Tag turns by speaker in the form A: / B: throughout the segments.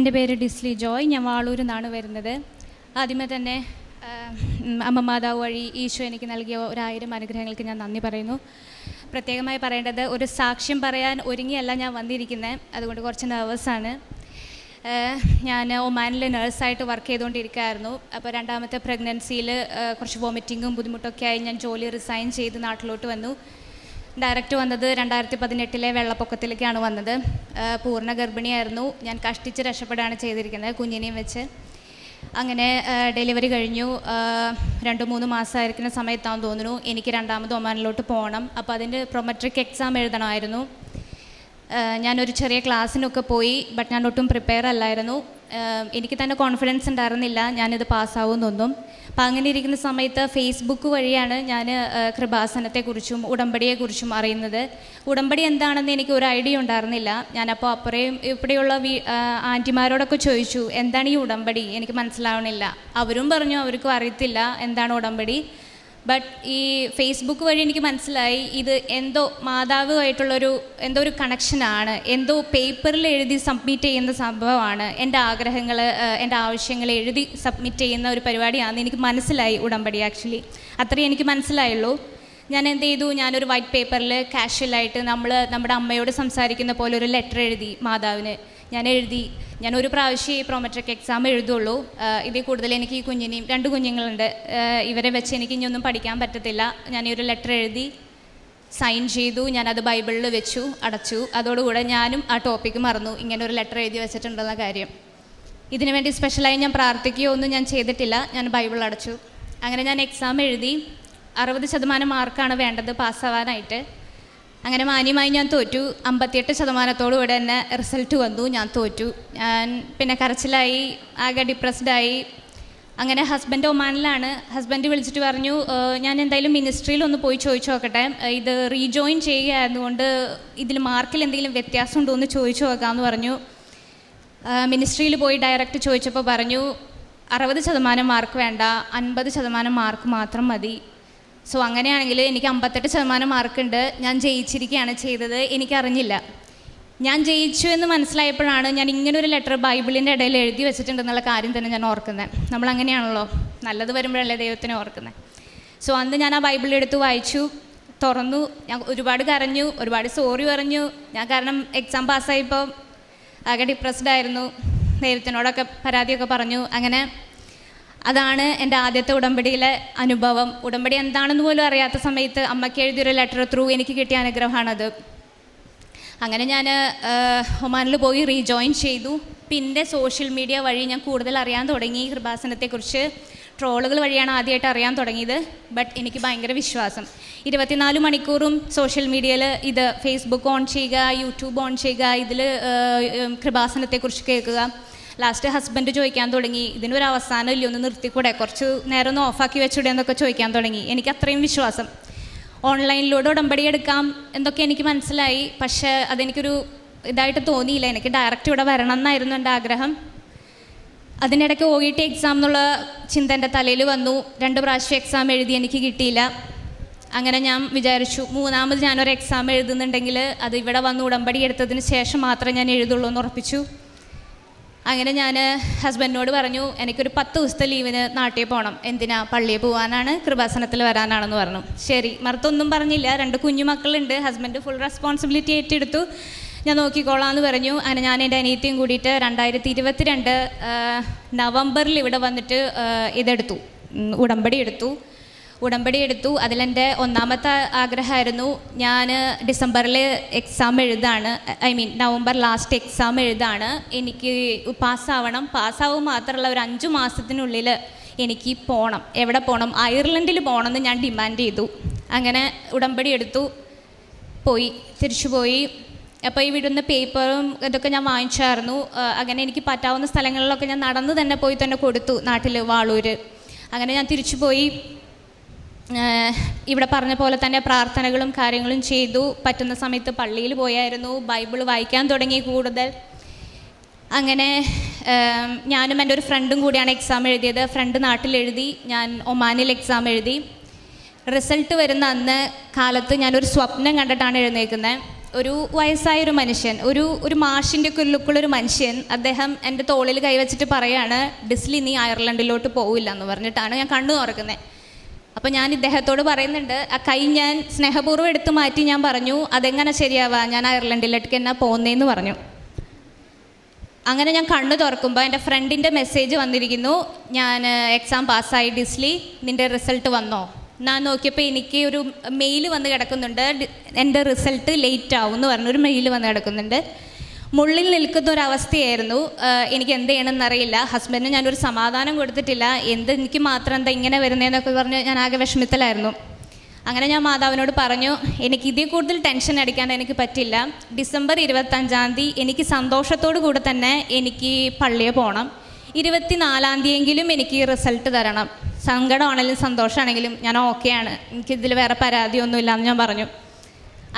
A: എന്റെ പേര് ഡിസ്ലി ജോയ്. ഞാൻ വാളൂരിൽ നിന്നാണ് വരുന്നത്. ആദ്യമേ തന്നെ അമ്മ മാതാവ് വഴി ഈശോ എനിക്ക് നൽകിയ ഒരായിരം അനുഗ്രഹങ്ങൾക്ക് ഞാൻ നന്ദി പറയുന്നു. പ്രത്യേകമായി പറയേണ്ടത് ഒരു സാക്ഷ്യം പറയാൻ ഒരുങ്ങിയല്ല ഞാൻ വന്നിരിക്കുന്നത് അതുകൊണ്ട് കുറച്ച് നെർവസാണ് ഞാൻ ഒമാനിൽ നേഴ്സായിട്ട് വർക്ക് ചെയ്തുകൊണ്ടിരിക്കുകയായിരുന്നു. അപ്പോൾ രണ്ടാമത്തെ പ്രഗ്നൻസിയിൽ കുറച്ച് വോമിറ്റിങ്ങും ബുദ്ധിമുട്ടൊക്കെ ആയി ഞാൻ ജോലി റിസൈൻ ചെയ്ത് നാട്ടിലോട്ട് വന്നു. ഡയറക്റ്റ് വന്നത് രണ്ടായിരത്തി പതിനെട്ടിലെ വെള്ളപ്പൊക്കത്തിലേക്കാണ് വന്നത്. പൂർണ ഗർഭിണിയായിരുന്നു. ഞാൻ കഷ്ടിച്ച് രക്ഷപ്പെടുകയാണ് ചെയ്തിരിക്കുന്നത് കുഞ്ഞിനെയും വെച്ച്. അങ്ങനെ ഡെലിവറി കഴിഞ്ഞു. രണ്ട് മൂന്ന് മാസമായിരിക്കുന്ന സമയത്താണെന്ന് തോന്നുന്നു. എനിക്ക് രണ്ടാമത് ഒമാനിലോട്ട് പോകണം. അപ്പോൾ അതിന്റെ പ്രൊമെട്രിക് എക്സാം എഴുതണമായിരുന്നു. ഞാനൊരു ചെറിയ ക്ലാസ്സിനൊക്കെ പോയി ബട്ട് ഞാൻ ഒട്ടും പ്രിപ്പയർ അല്ലായിരുന്നു. എനിക്ക് തന്നെ കോൺഫിഡൻസ് ഉണ്ടായിരുന്നില്ല. ഞാനിത് പാസ്സാവുമെന്നൊന്നും. അപ്പോൾ അങ്ങനെ ഇരിക്കുന്ന സമയത്ത് ഫേസ്ബുക്ക് വഴിയാണ് ഞാൻ കൃപാസനത്തെക്കുറിച്ചും ഉടമ്പടിയെക്കുറിച്ചും അറിയുന്നത്. ഉടമ്പടി എന്താണെന്ന് എനിക്ക് ഒരു ഐഡിയ ഉണ്ടായിരുന്നില്ല. ഞാനപ്പോൾ അപ്പുറയും ഇവിടെയുള്ള വീ ആന്റിമാരോടൊക്കെ ചോദിച്ചു എന്താണ് ഈ ഉടമ്പടി? എനിക്ക് മനസ്സിലാവണില്ല. അവരും പറഞ്ഞു അവർക്കും അറിയത്തില്ല എന്താണ് ഉടമ്പടി? ബട്ട് ഈ ഫേസ്ബുക്ക് വഴി എനിക്ക് മനസ്സിലായി ഇത് എന്തോ മാതാവുമായിട്ടുള്ളൊരു എന്തോ ഒരു കണക്ഷനാണ് എന്തോ പേപ്പറിൽ എഴുതി സബ്മിറ്റ് ചെയ്യുന്ന സംഭവമാണ്. എന്റെ ആഗ്രഹങ്ങൾ എന്റെ ആവശ്യങ്ങൾ എഴുതി സബ്മിറ്റ് ചെയ്യുന്ന ഒരു പരിപാടിയാണെന്ന് എനിക്ക് മനസ്സിലായി ഉടമ്പടി ആക്ച്വലി അത്രയും എനിക്ക് മനസ്സിലായുള്ളൂ. ഞാൻ എന്ത് ചെയ്തു? ഞാനൊരു വൈറ്റ് പേപ്പറിൽ കാഷ്വലായിട്ട് നമ്മൾ നമ്മുടെ അമ്മയോട് സംസാരിക്കുന്ന പോലെ ഒരു ലെറ്റർ എഴുതി മാതാവിന് ഞാൻ എഴുതി ഞാൻ ഒരു പ്രാവശ്യം ഈ പ്രോമെട്രിക് എക്സാം എഴുതുള്ളൂ. ഇതിൽ കൂടുതൽ എനിക്ക് ഈ കുഞ്ഞിനെയും രണ്ട് കുഞ്ഞുങ്ങളുണ്ട്. ഇവരെ വെച്ച് എനിക്ക് ഇനിയൊന്നും പഠിക്കാൻ പറ്റത്തില്ല. ഞാൻ ഈ ഒരു ലെറ്റർ എഴുതി സൈൻ ചെയ്തു. ഞാനത് ബൈബിളിൽ വെച്ചു അടച്ചു. അതോടുകൂടെ ഞാനും ആ ടോപ്പിക്ക് മറന്നു. ഇങ്ങനെ ഒരു ലെറ്റർ എഴുതി വെച്ചിട്ടുണ്ടെന്ന കാര്യം. ഇതിനു വേണ്ടി സ്പെഷ്യലായി ഞാൻ പ്രാർത്ഥിക്കുകയോ ഒന്നും ഞാൻ ചെയ്തിട്ടില്ല. ഞാൻ ബൈബിൾ അടച്ചു. അങ്ങനെ ഞാൻ എക്സാം എഴുതി. അറുപത് ശതമാനം മാർക്കാണ് വേണ്ടത് പാസ്സാവാനായിട്ട്. അങ്ങനെ മാന്യമായി ഞാൻ തോറ്റു. അമ്പത്തിയെട്ട് ശതമാനത്തോടു കൂടെ തന്നെ റിസൾട്ട് വന്നു. ഞാൻ തോറ്റു. ഞാൻ പിന്നെ കരച്ചിലായി ആകെ ഡിപ്രസ്ഡായി അങ്ങനെ ഹസ്ബൻഡ് ഒമാനിലാണ്. ഹസ്ബൻഡ് വിളിച്ചിട്ട് പറഞ്ഞു ഞാൻ എന്തായാലും മിനിസ്ട്രിയിൽ ഒന്ന് പോയി ചോദിച്ചു നോക്കട്ടെ. ഇത് റീജോയിൻ ചെയ്യുകയായതുകൊണ്ട് ഇതിൽ മാർക്കിൽ എന്തെങ്കിലും വ്യത്യാസം ഉണ്ടോ എന്ന് ചോദിച്ചു നോക്കാമെന്ന് പറഞ്ഞു. മിനിസ്ട്രിയിൽ പോയി ഡയറക്റ്റ് ചോദിച്ചപ്പോൾ പറഞ്ഞു അറുപത് ശതമാനം മാർക്ക് വേണ്ട. അൻപത് ശതമാനം മാർക്ക് മാത്രം മതി. സോ അങ്ങനെയാണെങ്കിൽ എനിക്ക് അമ്പത്തെട്ട് ശതമാനം മാർക്കുണ്ട്. ഞാൻ ജയിച്ചിരിക്കുകയാണ് ചെയ്തത്. എനിക്കറിഞ്ഞില്ല. ഞാൻ ജയിച്ചു എന്ന് മനസ്സിലായപ്പോഴാണ് ഞാൻ ഇങ്ങനൊരു ലെറ്റർ ബൈബിളിന്റെ ഇടയിൽ എഴുതി വെച്ചിട്ടുണ്ടെന്നുള്ള കാര്യം തന്നെ ഞാൻ ഓർക്കുന്നത് നമ്മൾ അങ്ങനെയാണല്ലോ നല്ലത് വരുമ്പോഴല്ലേ ദൈവത്തിനെ ഓർക്കുന്നത് സോ അന്ന് ഞാൻ ആ ബൈബിൾ എടുത്ത് വായിച്ചു. തുറന്നു. ഞാൻ ഒരുപാട് കരഞ്ഞു. ഒരുപാട് സോറി പറഞ്ഞു. ഞാൻ കാരണം എക്സാം പാസ്സായപ്പോൾ ആകെ ഡിപ്രസ്ഡ് ആയിരുന്നു. ദൈവത്തിനോടൊക്കെ പരാതിയൊക്കെ പറഞ്ഞു. അങ്ങനെ അതാണ് എന്റെ ആദ്യത്തെ ഉടമ്പടിയിലെ അനുഭവം. ഉടമ്പടി എന്താണെന്ന് പോലും അറിയാത്ത സമയത്ത് അമ്മയ്ക്ക് എഴുതിയൊരു ലെറ്റർ ത്രൂ എനിക്ക് കിട്ടിയ അനുഗ്രഹമാണത്. അങ്ങനെ ഞാൻ ഒമാനിൽ പോയി റീജോയിൻ ചെയ്തു. പിന്നെ സോഷ്യൽ മീഡിയ വഴി ഞാൻ കൂടുതൽ അറിയാൻ തുടങ്ങി കൃപാസനത്തെക്കുറിച്ച്. ട്രോളുകൾ വഴിയാണ് ആദ്യമായിട്ട് അറിയാൻ തുടങ്ങിയത്. ബട്ട് എനിക്ക് ഭയങ്കര വിശ്വാസം. ഇരുപത്തിനാല് മണിക്കൂറും സോഷ്യൽ മീഡിയയിൽ ഇത് ഫേസ്ബുക്ക് ഓൺ ചെയ്യുക യൂട്യൂബ് ഓൺ ചെയ്യുക ഇതിൽ കൃപാസനത്തെക്കുറിച്ച് കേൾക്കുക. ലാസ്റ്റ് ഹസ്ബൻഡ് ചോദിക്കാൻ തുടങ്ങി ഇതിനൊരു അവസാനം ഇല്ല? ഒന്ന് നിർത്തിക്കൂടെ? കുറച്ച് നേരം ഒന്ന് ഓഫാക്കി വെച്ചൂടെ? എന്നൊക്കെ ചോദിക്കാൻ തുടങ്ങി. എനിക്ക് അത്രയും വിശ്വാസം. ഓൺലൈനിലൂടെ ഉടമ്പടി എടുക്കാം എന്നൊക്കെ എനിക്ക് മനസ്സിലായി. പക്ഷേ അതെനിക്കൊരു ഇതായിട്ട് തോന്നിയില്ല. എനിക്ക് ഡയറക്റ്റ് ഇവിടെ വരണം എന്നായിരുന്നു എന്റെ ആഗ്രഹം. അതിനിടയ്ക്ക് ഒ ഇ ടി എക്സാം എന്നുള്ള ചിന്ത എന്റെ തലയിൽ വന്നു. രണ്ട് പ്രാവശ്യം എക്സാം എഴുതി എനിക്ക് കിട്ടിയില്ല. അങ്ങനെ ഞാൻ വിചാരിച്ചു മൂന്നാമത് ഞാനൊരു എക്സാം എഴുതുന്നുണ്ടെങ്കിൽ അത് ഇവിടെ വന്ന് ഉടമ്പടി എടുത്തതിന് ശേഷം മാത്രമേ ഞാൻ എഴുതുള്ളൂ എന്ന് ഉറപ്പിച്ചു. അങ്ങനെ ഞാൻ ഹസ്ബൻഡിനോട് പറഞ്ഞു എനിക്കൊരു പത്ത് ദിവസത്തെ ലീവിന് നാട്ടിൽ പോകണം എന്തിനാ പള്ളിയിൽ പോകാനാണ് കൃപാസനത്തിൽ വരാനാണെന്ന് പറഞ്ഞു. ശരി മറുത്തൊന്നും പറഞ്ഞില്ല. രണ്ട് കുഞ്ഞു മക്കളുണ്ട്. ഹസ്ബൻഡ് ഫുൾ റെസ്പോൺസിബിലിറ്റി ഏറ്റെടുത്തു. ഞാൻ നോക്കിക്കോളാം എന്ന് പറഞ്ഞു. അങ്ങനെ ഞാൻ എന്റെ അനിയത്തിയും കൂടിയിട്ട് രണ്ടായിരത്തി ഇരുപത്തിരണ്ട് നവംബറിൽ ഇവിടെ വന്നിട്ട് ഇതെടുത്തു. ഉടമ്പടി എടുത്തു. ഉടമ്പടി എടുത്തു. അതിലെന്റെ ഒന്നാമത്തെ ആഗ്രഹമായിരുന്നു ഞാൻ ഡിസംബറിൽ exam എഴുതാണ്. I mean November last exam എഴുതാണ്. എനിക്ക് പാസ്സാവണം. പാസ്സാവും മാത്രമല്ല ഒരു അഞ്ച് മാസത്തിനുള്ളിൽ എനിക്ക് പോകണം എവിടെ പോകണം അയർലൻഡിൽ പോകണമെന്ന് ഞാൻ ഡിമാൻഡ് ചെയ്തു. അങ്ങനെ ഉടമ്പടി എടുത്തു. പോയി. തിരിച്ചു പോയി. അപ്പോൾ ഈ വിടുന്ന പേപ്പറും ഇതൊക്കെ ഞാൻ വാങ്ങിച്ചായിരുന്നു. അങ്ങനെ എനിക്ക് പറ്റാവുന്ന സ്ഥലങ്ങളിലൊക്കെ ഞാൻ നടന്ന് തന്നെ പോയി തന്നെ കൊടുത്തു. നാട്ടിൽ വാളൂർ അങ്ങനെ ഞാൻ തിരിച്ചു പോയി. ഇവിടെ പറഞ്ഞ പോലെ തന്നെ പ്രാർത്ഥനകളും കാര്യങ്ങളും ചെയ്തു. പറ്റുന്ന സമയത്ത് പള്ളിയിൽ പോയായിരുന്നു. ബൈബിൾ വായിക്കാൻ തുടങ്ങി കൂടുതൽ. അങ്ങനെ ഞാനും എന്റെ ഒരു ഫ്രണ്ടും കൂടിയാണ് എക്സാം എഴുതിയത്. ഫ്രണ്ട് നാട്ടിൽ എഴുതി. ഞാൻ ഒമാനിൽ എക്സാം എഴുതി. റിസൾട്ട് വരുന്ന അന്ന് കാലത്ത് ഞാനൊരു സ്വപ്നം കണ്ടിട്ടാണ് എഴുന്നേക്കുന്നത് ഒരു വയസ്സായ ഒരു മനുഷ്യൻ ഒരു ഒരു മാഷിന്റെ കുല്ലുക്കുള്ളൊരു ലുക്കുള്ളൊരു മനുഷ്യൻ അദ്ദേഹം എന്റെ തോളിൽ കൈവച്ചിട്ട് പറയാണ് ഡിസ്ലി നീ അയർലൻഡിലോട്ട് പോവില്ല എന്ന് പറഞ്ഞിട്ടാണ് ഞാൻ കണ്ണു തുറക്കുന്നത് അപ്പോൾ ഞാൻ ഇദ്ദേഹത്തോട് പറയുന്നുണ്ട് ആ കൈ ഞാൻ സ്നേഹപൂർവം എടുത്തു മാറ്റി ഞാൻ പറഞ്ഞു അതെങ്ങനെ ശരിയാവാ? ഞാൻ അയർലൻഡിലേക്ക് എന്നാ പോകുന്നതെന്ന് പറഞ്ഞു. അങ്ങനെ ഞാൻ കണ്ണു തുറക്കുമ്പോൾ എന്റെ ഫ്രണ്ടിന്റെ മെസ്സേജ് വന്നിരിക്കുന്നു ഞാൻ എക്സാം പാസ്സായി ഡിസ്ലി നിന്റെ റിസൾട്ട് വന്നോ? ഞാൻ നോക്കിയപ്പോൾ എനിക്ക് ഒരു മെയിൽ വന്ന് കിടക്കുന്നുണ്ട് എന്റെ റിസൾട്ട് ലേറ്റ് ആവും എന്ന് പറഞ്ഞു ഒരു മെയിൽ വന്ന് കിടക്കുന്നുണ്ട്. മുള്ളിൽ നിൽക്കുന്ന ഒരു അവസ്ഥയായിരുന്നു. എനിക്ക് എന്ത് ചെയ്യണമെന്ന് അറിയില്ല. ഹസ്ബൻഡിന് ഞാനൊരു സമാധാനം കൊടുത്തിട്ടില്ല. എന്ത് എനിക്ക് മാത്രം എന്താ ഇങ്ങനെ വരുന്നതെന്നൊക്കെ പറഞ്ഞ് ഞാൻ ആകെ വിഷമത്തിലായിരുന്നു. അങ്ങനെ ഞാൻ മാതാവിനോട് പറഞ്ഞു എനിക്ക് ഇതിൽ കൂടുതൽ ടെൻഷൻ അടിക്കാൻ എനിക്ക് പറ്റില്ല. ഡിസംബർ ഇരുപത്തഞ്ചാം തീയതി എനിക്ക് സന്തോഷത്തോടു കൂടെ തന്നെ എനിക്ക് പള്ളിയെ പോകണം ഇരുപത്തിനാലാം തീയതിയെങ്കിലും എനിക്ക് റിസൾട്ട് തരണം. സങ്കടമാണെങ്കിലും സന്തോഷമാണെങ്കിലും ഞാൻ ഓക്കെയാണ് എനിക്കിതിൽ വേറെ പരാതിയൊന്നുമില്ല എന്ന് ഞാൻ പറഞ്ഞു.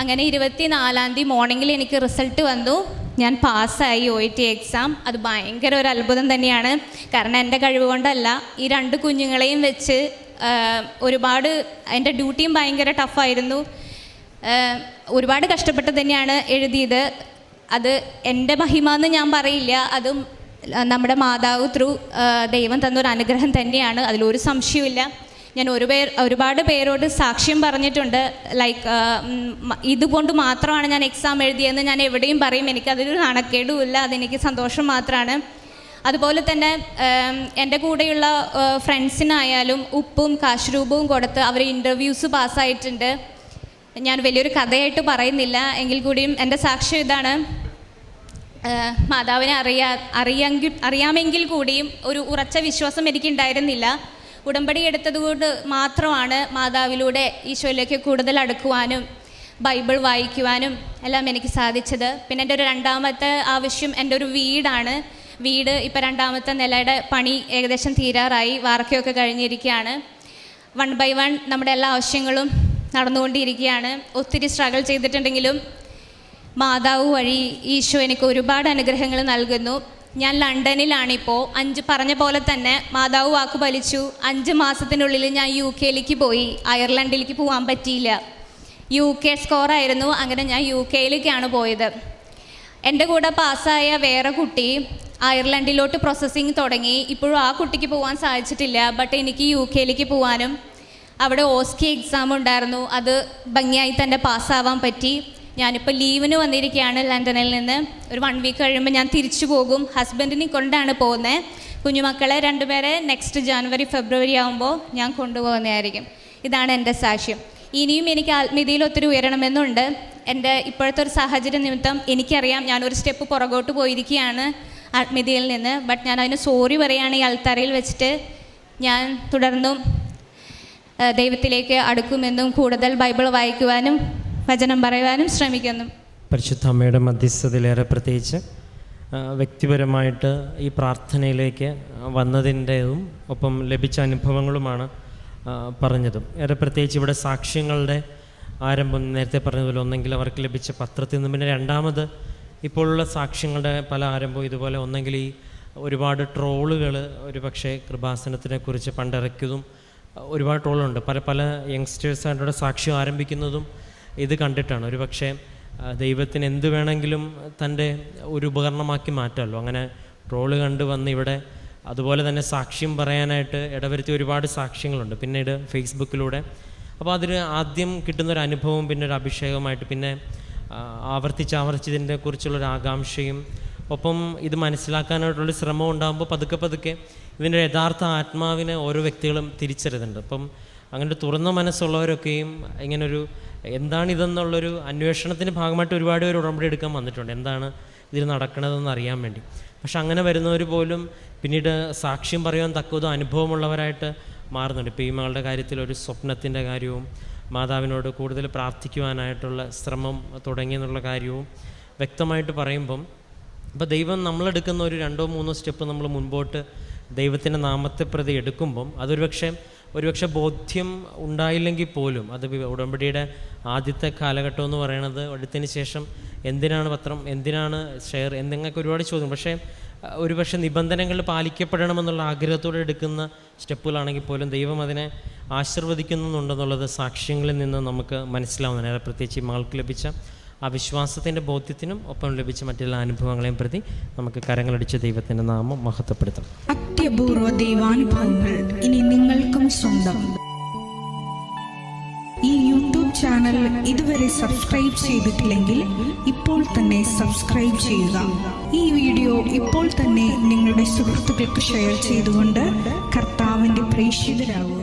A: അങ്ങനെ ഇരുപത്തി നാലാം തീയതി മോർണിംഗിൽ എനിക്ക് റിസൾട്ട് വന്നു. ഞാൻ പാസ്സായി ഒ ടി എക്സാം അത് ഭയങ്കര ഒരു അത്ഭുതം തന്നെയാണ്. കാരണം എന്റെ കഴിവ് കൊണ്ടല്ല ഈ രണ്ട് കുഞ്ഞുങ്ങളെയും വെച്ച് ഒരുപാട് എന്റെ ഡ്യൂട്ടിയും ഭയങ്കര ടഫായിരുന്നു ഒരുപാട് കഷ്ടപ്പെട്ട് തന്നെയാണ് എഴുതിയത്. അത് എന്റെ മഹിമ എന്ന് ഞാൻ പറയില്ല. അതും നമ്മുടെ മാതാവ് ത്രൂ ദൈവം തന്നൊരു അനുഗ്രഹം തന്നെയാണ്. അതിലൊരു സംശയവുമില്ല. ഞാൻ ഒരു പേർ ഒരുപാട് പേരോട് സാക്ഷ്യം പറഞ്ഞിട്ടുണ്ട്. ലൈക്ക് ഇതുകൊണ്ട് മാത്രമാണ് ഞാൻ എക്സാം എഴുതിയെന്ന് ഞാൻ എവിടെയും പറയും. എനിക്കതൊരു നാണക്കേടുമില്ല അതെനിക്ക് സന്തോഷം മാത്രമാണ്. അതുപോലെ തന്നെ എന്റെ കൂടെയുള്ള ഫ്രണ്ട്സിനായാലും ഉപ്പും കാശ്രൂപവും കൊടുത്ത് അവർ ഇന്റർവ്യൂസ് പാസ്സായിട്ടുണ്ട് ഞാൻ വലിയൊരു കഥയായിട്ട് പറയുന്നില്ല. എങ്കിൽ കൂടിയും എന്റെ സാക്ഷ്യം ഇതാണ്. മാതാവിനെ അറിയാ അറിയാമെങ്കിൽ കൂടിയും ഒരു ഉറച്ച വിശ്വാസം എനിക്കുണ്ടായിരുന്നില്ല. ഉടമ്പടി എടുത്തതുകൊണ്ട് മാത്രമാണ് മാതാവിലൂടെ ഈശോയിലേക്ക് കൂടുതൽ അടുക്കുവാനും ബൈബിൾ വായിക്കുവാനും എല്ലാം എനിക്ക് സാധിച്ചത്. പിന്നെ എന്റെ ഒരു രണ്ടാമത്തെ ആവശ്യം എന്റെ ഒരു വീടാണ്. വീട് ഇപ്പോൾ രണ്ടാമത്തെ നിലയുടെ പണി ഏകദേശം തീരാറായി. വാർക്കയൊക്കെ കഴിഞ്ഞിരിക്കുകയാണ്. വൺ ബൈ വൺ നമ്മുടെ എല്ലാ ആവശ്യങ്ങളും നടന്നുകൊണ്ടിരിക്കുകയാണ്. ഒത്തിരി സ്ട്രഗിൾ ചെയ്തിട്ടുണ്ടെങ്കിലും മാതാവ് വഴി ഈശോ എനിക്ക് ഒരുപാട് അനുഗ്രഹങ്ങൾ നൽകുന്നു. ഞാൻ ലണ്ടനിലാണിപ്പോൾ അഞ്ച് പറഞ്ഞ പോലെ തന്നെ മാതാവ് വാക്ക് പാലിച്ചു. അഞ്ച് മാസത്തിനുള്ളിൽ ഞാൻ യു കെയിലേക്ക് പോയി. അയർലൻഡിലേക്ക് പോകാൻ പറ്റിയില്ല. യു കെ സ്കോറായിരുന്നു. അങ്ങനെ ഞാൻ യു കെയിലേക്കാണ് പോയത്. എന്റെ കൂടെ പാസ്സായ വേറെ കുട്ടി അയർലൻഡിലോട്ട് പ്രോസസ്സിങ് തുടങ്ങി. ഇപ്പോഴും ആ കുട്ടിക്ക് പോകാൻ സാധിച്ചിട്ടില്ല. ബട്ട് എനിക്ക് യു കെയിലേക്ക് പോകാനും അവിടെ ഓസ്കി എക്സാം ഉണ്ടായിരുന്നു. അത് ഭംഗിയായി തന്നെ പാസ്സാവാൻ പറ്റി. ഞാനിപ്പോൾ ലീവിന് വന്നിരിക്കുകയാണ് ലണ്ടനിൽ നിന്ന്. ഒരു വൺ വീക്ക് കഴിയുമ്പോൾ ഞാൻ തിരിച്ചു പോകും. ഹസ്ബൻഡിനെ കൊണ്ടാണ് പോകുന്നത് കുഞ്ഞുമക്കളെ രണ്ടുപേരെ നെക്സ്റ്റ് ജാനുവരി ഫെബ്രുവരി ആകുമ്പോൾ ഞാൻ കൊണ്ടുപോകുന്നതായിരിക്കും. ഇതാണ് എന്റെ സാക്ഷ്യം. ഇനിയും എനിക്ക് ആത്മീയതയിൽ ഒത്തിരി ഉയരണമെന്നുണ്ട്. എന്റെ ഇപ്പോഴത്തെ ഒരു സാഹചര്യ നിമിത്തം എനിക്കറിയാം ഞാനൊരു സ്റ്റെപ്പ് പുറകോട്ട് പോയിരിക്കുകയാണ് ആത്മീയതയിൽ നിന്ന്. ബട്ട് ഞാൻ അതിന് സോറി പറയുകയാണ് ഈ അൽത്തറയിൽ വെച്ചിട്ട്. ഞാൻ തുടർന്നും ദൈവത്തിലേക്ക് അടുക്കുമെന്നും കൂടുതൽ ബൈബിൾ വായിക്കുവാനും വചനം പറയുവാനും ശ്രമിക്കുന്നു.
B: പരിശുദ്ധ അമ്മയുടെ മധ്യസ്ഥതയിലേറെ പ്രത്യേകിച്ച് വ്യക്തിപരമായിട്ട് ഈ പ്രാർത്ഥനയിലേക്ക് വന്നതിന്റെതും ഒപ്പം ലഭിച്ച അനുഭവങ്ങളുമാണ് പറഞ്ഞതും. ഏറെ പ്രത്യേകിച്ച് ഇവിടെ സാക്ഷ്യങ്ങളുടെ ആരംഭം നേരത്തെ പറഞ്ഞതുപോലെ ഒന്നെങ്കിൽ അവർക്ക് ലഭിച്ച പത്രത്തിൽ നിന്ന് പിന്നെ രണ്ടാമത് ഇപ്പോഴുള്ള സാക്ഷ്യങ്ങളുടെ പല ആരംഭവും ഇതുപോലെ ഒന്നെങ്കിൽ ഈ ഒരുപാട് ട്രോളുകൾ ഒരു പക്ഷേ കൃപാസനത്തിനെ കുറിച്ച് പണ്ടിറക്കിയതും ഒരുപാട് ട്രോളുണ്ട്. പല പല യങ്സ്റ്റേഴ്സായിട്ടുള്ള സാക്ഷ്യം ആരംഭിക്കുന്നതും ഇത് കണ്ടിട്ടാണ്. ഒരു പക്ഷേ ദൈവത്തിന് എന്ത് വേണമെങ്കിലും തന്റെ ഒരു ഉപകരണമാക്കി മാറ്റാമല്ലോ. അങ്ങനെ ട്രോൾ കണ്ട് വന്ന് ഇവിടെ അതുപോലെ തന്നെ സാക്ഷ്യം പറയാനായിട്ട് ഇടവരുത്തിയ ഒരുപാട് സാക്ഷ്യങ്ങളുണ്ട്. പിന്നീട് ഫേസ്ബുക്കിലൂടെ. അപ്പോൾ അതിന് ആദ്യം കിട്ടുന്ന ഒരു അനുഭവം പിന്നെ ഒരു അഭിഷേകമായിട്ട് പിന്നെ ആവർത്തിച്ചാവർത്തിച്ചതിന്റെ കുറിച്ചുള്ളൊരു ആകാംക്ഷയും ഒപ്പം ഇത് മനസ്സിലാക്കാനായിട്ടുള്ള ശ്രമം ഉണ്ടാകുമ്പോൾ പതുക്കെ പതുക്കെ ഇതിന്റെ യഥാർത്ഥ ആത്മാവിനെ ഓരോ വ്യക്തികളും തിരിച്ചറിയുന്നുണ്ട്. അപ്പം അങ്ങനെ തുറന്ന മനസ്സുള്ളവരൊക്കെയും ഇങ്ങനൊരു എന്താണിതെന്നുള്ളൊരു അന്വേഷണത്തിന്റെ ഭാഗമായിട്ട് ഒരുപാട് പേര് ഉടമ്പടി എടുക്കാൻ വന്നിട്ടുണ്ട്. എന്താണ് ഇതിൽ നടക്കണതെന്ന് അറിയാൻ വേണ്ടി. പക്ഷെ അങ്ങനെ വരുന്നവർ പോലും പിന്നീട് സാക്ഷ്യം പറയാൻ തക്കതും അനുഭവമുള്ളവരായിട്ട് മാറുന്നുണ്ട്. ഇപ്പോൾ ഈ മകളുടെ കാര്യത്തിൽ ഒരു സ്വപ്നത്തിന്റെ കാര്യവും മാതാവിനോട് കൂടുതൽ പ്രാർത്ഥിക്കുവാനായിട്ടുള്ള ശ്രമം തുടങ്ങിയെന്നുള്ള കാര്യവും വ്യക്തമായിട്ട് പറയുമ്പം അപ്പോൾ ദൈവം നമ്മളെടുക്കുന്ന ഒരു രണ്ടോ മൂന്നോ സ്റ്റെപ്പ് നമ്മൾ മുൻപോട്ട് ദൈവത്തിന്റെ നാമത്തെ പ്രതി എടുക്കുമ്പം അതൊരു പക്ഷേ ഒരുപക്ഷെ ബോധ്യം ഉണ്ടായില്ലെങ്കിൽ പോലും അത് ഉടമ്പടിയുടെ ആദ്യത്തെ കാലഘട്ടം എന്ന് പറയുന്നത് എടുത്തതിന് ശേഷം എന്തിനാണ് പത്രം എന്തിനാണ് ഷെയർ എന്നിങ്ങനെയൊക്കെ ഒരുപാട് ചോദ്യം പക്ഷേ ഒരുപക്ഷെ നിബന്ധനകൾ പാലിക്കപ്പെടണമെന്നുള്ള ആഗ്രഹത്തോടെ എടുക്കുന്ന സ്റ്റെപ്പുകളാണെങ്കിൽ പോലും ദൈവം അതിനെ ആശീർവദിക്കുന്നുണ്ടെന്നുള്ളത് സാക്ഷ്യങ്ങളിൽ നിന്ന് നമുക്ക് മനസ്സിലാവുന്നതിന് പ്രത്യേകിച്ച് മകൾക്ക് ലഭിച്ച ആ വിശ്വാസത്തിന്റെ ബോധ്യത്തിനും ഒപ്പം ലഭിച്ച മറ്റുള്ള അനുഭവങ്ങളെയും പ്രതി നമുക്ക് കരങ്ങളടിച്ച ദൈവത്തിന്റെ നാമം മഹത്വപ്പെടുത്തണം.
C: അത്യപൂർവ ദൈവാനുഭവങ്ങൾ ഇനി നിങ്ങൾക്കും സ്വന്തം. ഈ യൂട്യൂബ് ചാനൽ ഇതുവരെ സബ്സ്ക്രൈബ് ചെയ്തിട്ടില്ലെങ്കിൽ ഇപ്പോൾ തന്നെ സബ്സ്ക്രൈബ് ചെയ്യുക. ഈ വീഡിയോ ഇപ്പോൾ തന്നെ നിങ്ങളുടെ സുഹൃത്തുക്കൾക്ക് ഷെയർ ചെയ്തുകൊണ്ട് കർത്താവിന്റെ പ്രേക്ഷിതരാകുക.